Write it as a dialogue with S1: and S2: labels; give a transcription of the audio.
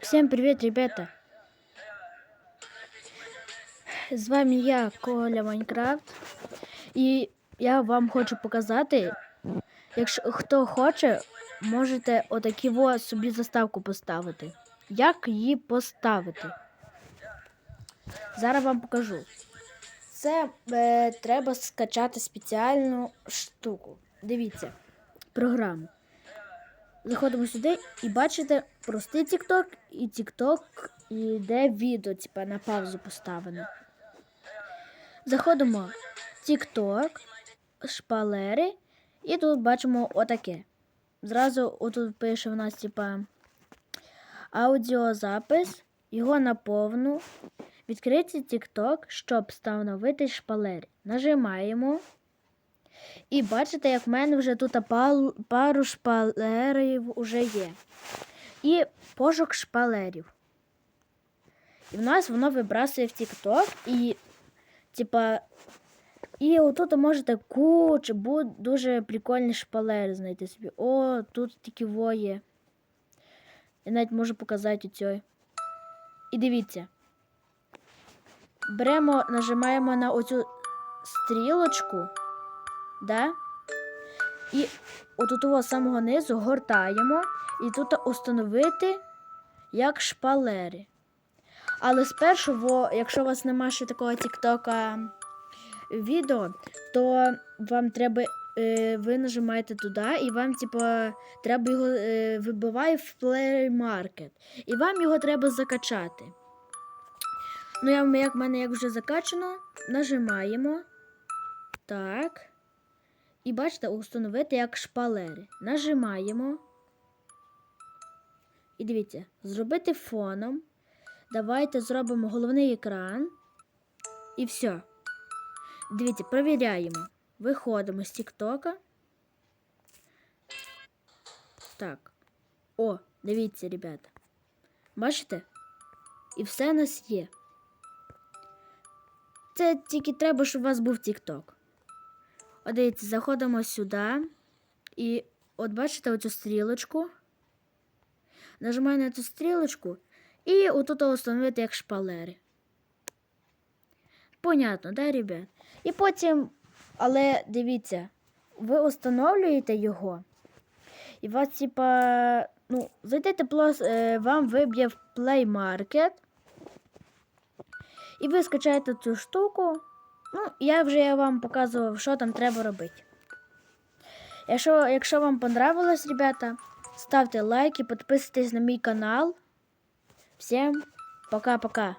S1: Всем привет, ребята! З вами я, Коля Майнкрафт. І я вам хочу показати, якщо хто хоче, можете отакі во собі заставку поставити. Як її поставити? Зараз вам покажу. Це е, треба скачати спеціальну штуку. Дивіться, програму. Заходимо сюди і бачите простий TikTok і TikTok, і де відео, типа на паузу поставлено. Заходимо в TikTok, шпалери, і тут бачимо отаке. Зразу отут пише в нас, типа, аудіозапис, його наповну. Відкрити TikTok, щоб встановити шпалери. Нажимаємо. І бачите, як в мене вже тут пару шпалерів вже є. І пошук шпалерів. І в нас воно вибрасує в TikTok і, типа, і отут можете кучу, бу- дуже прикольні шпалери знайти собі. О, тут такі воє. Я навіть можу показати цей. І дивіться. Беремо, нажимаємо на оцю стрілочку. Да? І отут того самого низу гортаємо і тут установити як шпалери. Але спершу, якщо у вас немає ще такого тіктока відео, то вам треба, е, ви нажимаєте туди, і вам, типа, треба його е, вибиває в Play Market. І вам його треба закачати. Ну, я, як в мене як вже закачано, нажимаємо. Так. І бачите, установити як шпалери. Нажимаємо. І дивіться, зробити фоном. Давайте зробимо головний екран. І все. Дивіться, провіряємо. Виходимо з Тіктока. Так. О, дивіться, ребята. Бачите? І все у нас є. Це тільки треба, щоб у вас був Тікток. От дивіться, заходимо сюди. І от бачите оцю стрілочку. Нажимаю на цю стрілочку і отут установити як шпалери. Понятно, да, ребят? І потім, але дивіться, ви встановлюєте його. І вас, типа, ну, зайдете плюс, е, вам виб'є в Play Market. І ви скачаєте цю штуку. Ну, я вже вам показував, що там треба робити. Якщо, якщо вам понравилось, ребята, ставте лайки, підписуйтесь на мій канал. Всім пока-пока.